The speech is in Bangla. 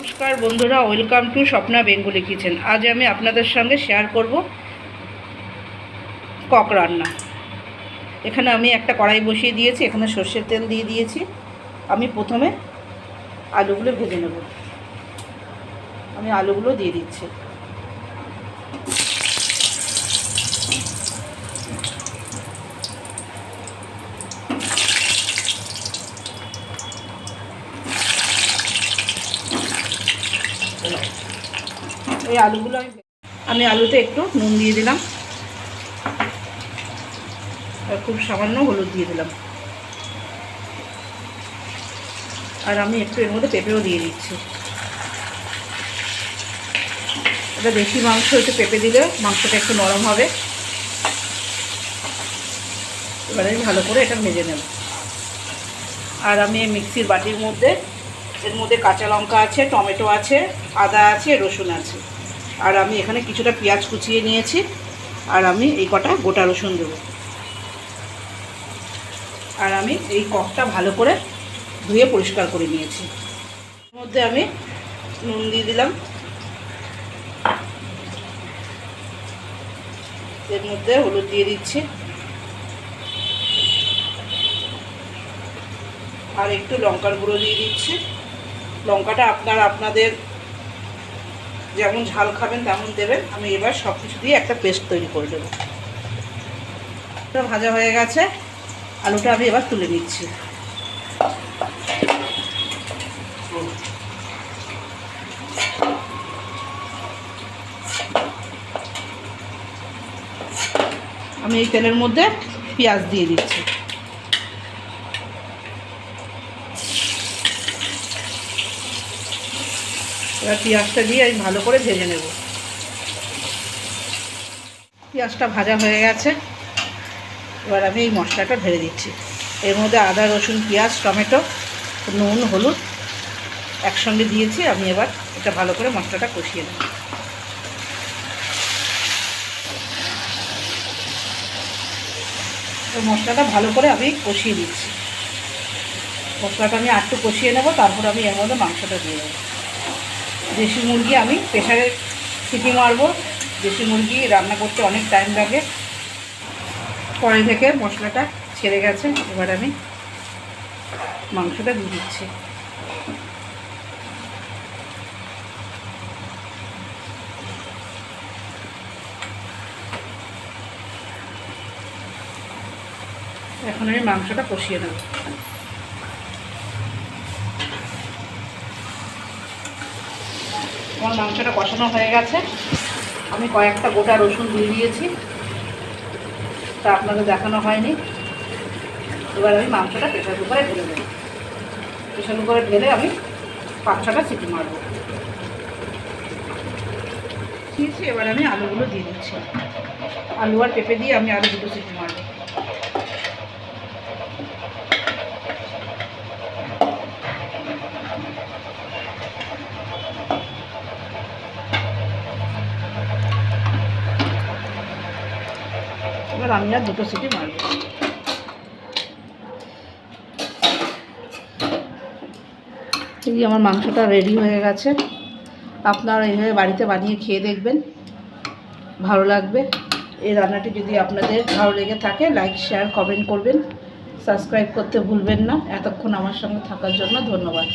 নমস্কার বন্ধুরা welcome to Swapna Bengali kitchen আজ আমি আপনাদের সঙ্গে শেয়ার করব কক রান্না। এখানে আমি একটা কড়াই বসিয়ে দিয়েছি, এখানে সর্ষের তেল দিয়ে দিয়েছি। আমি প্রথমে আলুগুলো ভেজে নেব। আমি আলুগুলো দিয়ে দিচ্ছি। এই আলুগুলো আমি আমি আলুতে একটু নুন দিয়ে দিলাম। আর খুব সামান্য হলুদ দিয়ে দিলাম। আর আমি একটু এর মধ্যে পেঁপেও দিয়ে দিচ্ছি। এটা দেশি মাংস, একটু পেঁপে দিলে মাংসটা একটু নরম হবে। এবারে আমি ভালো করে এটা ভেজে নেব। আর আমি মিক্সির বাটির মধ্যে এর মধ্যে কাঁচা লঙ্কা আছে, টমেটো আছে, আদা আছে, রসুন আছে। আর আমি এখানে কিছুটা পেঁয়াজ কুচিয়ে নিয়েছি, আর আমি এই কটা গোটা রসুন দেবো। আর আমি এই ককটা ভালো করে ধুয়ে পরিষ্কার করে নিয়েছি। এর মধ্যে আমি নুন দিয়ে দিলাম। এর মধ্যে হলুদ দিয়ে দিচ্ছি। আর একটু লঙ্কার গুঁড়ো দিয়ে দিচ্ছি। লঙ্কাটা আপনার আপনাদের যেমন ঝাল খাবেন, তেমন দেবেন। আমি এবার সব কিছু দিয়ে একটা পেস্ট তৈরি করে দেবো। ভাজা হয়ে গেছে। আলুটা আমি এবার তুলে নিচ্ছি। আমি এই তেলের মধ্যে পেঁয়াজ দিয়ে দিচ্ছি। এবার পেঁয়াজটা দিয়ে আমি ভালো করে ভেজে নেব। পেঁয়াজটা ভাজা হয়ে গেছে। এবার আমি এই মশলাটা ঢেলে দিচ্ছি। এর মধ্যে আদা, রসুন, পেঁয়াজ, টমেটো, নুন, হলুদ একসঙ্গে দিয়েছি। আমি এবার এটা ভালো করে মশলাটা কষিয়ে নেব। মশলাটা ভালো করে আমি কষিয়ে দিচ্ছি। মশলাটা আমি আটটু কষিয়ে নেব, তারপর আমি এর মধ্যে মাংসটা দিয়ে দেবো। দেশি মুরগি আমি প্রেশারে সিটি মারবো। দেশি মুরগি রান্না করতে অনেক টাইম লাগে। কড়াই থেকে মশলাটা ছেড়ে গেছে। এবার আমি মাংসটা দিয়ে দিচ্ছি। এখন আমি মাংসটা কষিয়ে নেব। আমার মাংসটা কষানো হয়ে গেছে। আমি কয়েকটা গোটা রসুন দিয়ে দিয়েছি। তা আপনাদের দেখানো হয়নি। এবার আমি মাংসটা প্রেশার কুকারে ঢেলে দেবো। প্রেশার কুকারে ঢেলে আমি পাঁচ ছটা সিটি মারবো। দিয়েছি, এবার আমি আলুগুলো দিয়ে দিচ্ছি। আলু আর পেঁপে দিয়ে আমি আলু দুটো সিটি মারবো। এবার আমি আর দুটো সিটি মারব। এই আমার মাংসটা রেডি হয়ে গেছে। আপনারা এইভাবে বাড়িতে বানিয়ে খেয়ে দেখবেন। ভালো লাগবে। এই রান্নাটি যদি আপনাদের ভালো লেগে থাকে লাইক শেয়ার কমেন্ট করবেন। সাবস্ক্রাইব করতে ভুলবেন না। এতক্ষণ আমার সঙ্গে থাকার জন্য ধন্যবাদ।